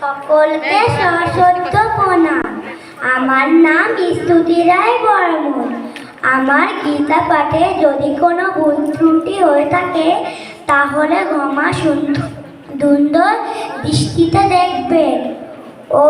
সকলকে সশ্রদ্ধ প্রণাম আমার নাম স্তুতি রায় বর্মন। আমার গীতা পাঠে যদি কোনো ভুল ত্রুটি হয়ে থাকে, তাহলে ক্ষমা সুন্দর দৃষ্টিতে দেখবেন। ও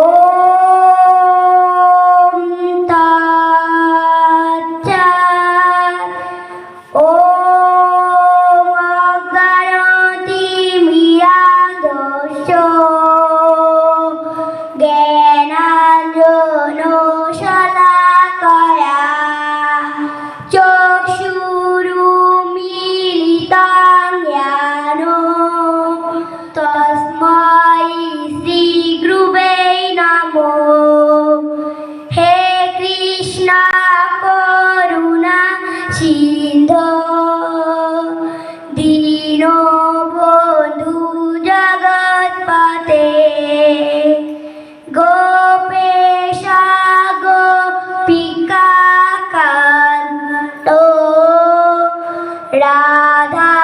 রাধা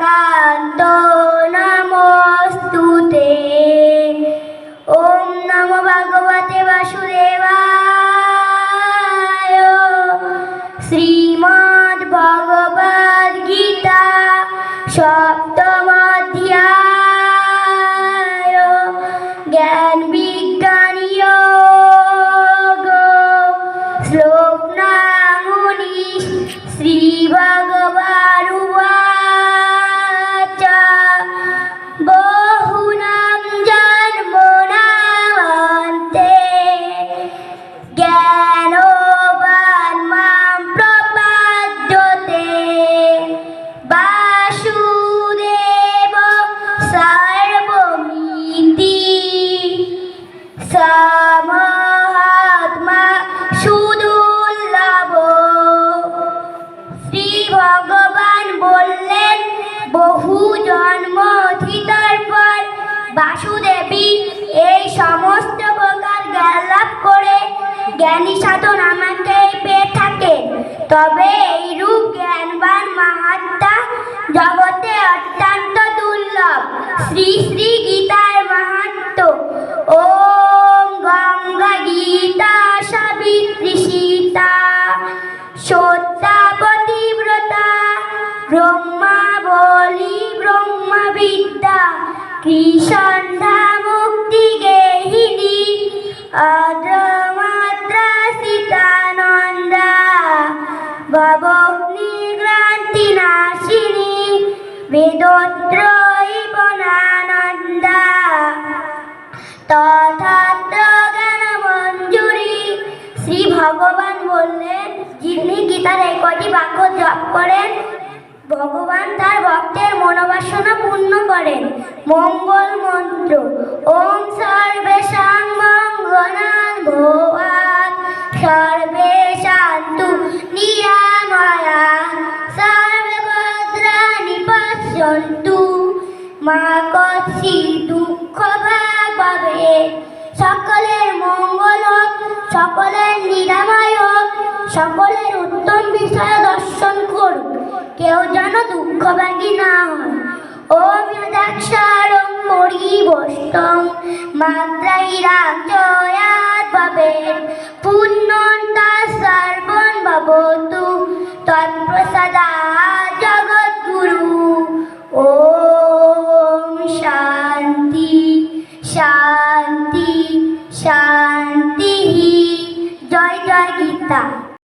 কান্ত নমস্তুতে ওম নমো ভগবতে বাসুদেবায় শ্রীমদ্ গীতা সপ্তম অধ্যায় জ্ঞান বিজ্ঞান যোগ বাসুদেবী, এই সমস্ত প্রকার জ্ঞান লাভ করে জ্ঞানী সাধন আমাকে পেয়ে থাকেন তবে এইরূপ জ্ঞানবান মাহাত্মা জগতে অত্যন্ত দুর্লভ। শ্রী শ্রী গীতার মাহাত্ম, ওম গঙ্গা গীতা সাবিত্রী কৃষন্ধা মুক্তি গেহিনী, অদ্রমাত্রা সীতানন্দা ভবগ্নি ক্রান্তি নাশিনী, বেদত্রয়ী বনানন্দা। তথাত্র জ্ঞান মঞ্জুরি, শ্রী ভগবান বললেন, যিনি গীতার এই কটি বাক্য জপ করেন, ভগবান তার ভক্তের মনোবাসনা পূর্ণ করেন। মঙ্গল মন্ত্র। ওম সর্বেশাং মঙ্গলান ভবান সর্বে শান্তু নিরাময়া। সর্বে ভদ্রাণি পশ্যন্তু। মা কচ্ছি দুঃখ ভাগ পাবে। সকলের মঙ্গল হোক, সকলের নিরাময় হোক, সকলের উত্তম বিষয় দর্শন করুক। কেউ যেন দুঃখভাগী না হয়। ওম যদাক্ষরং মাত্রাই রাম জয়াত ভবেন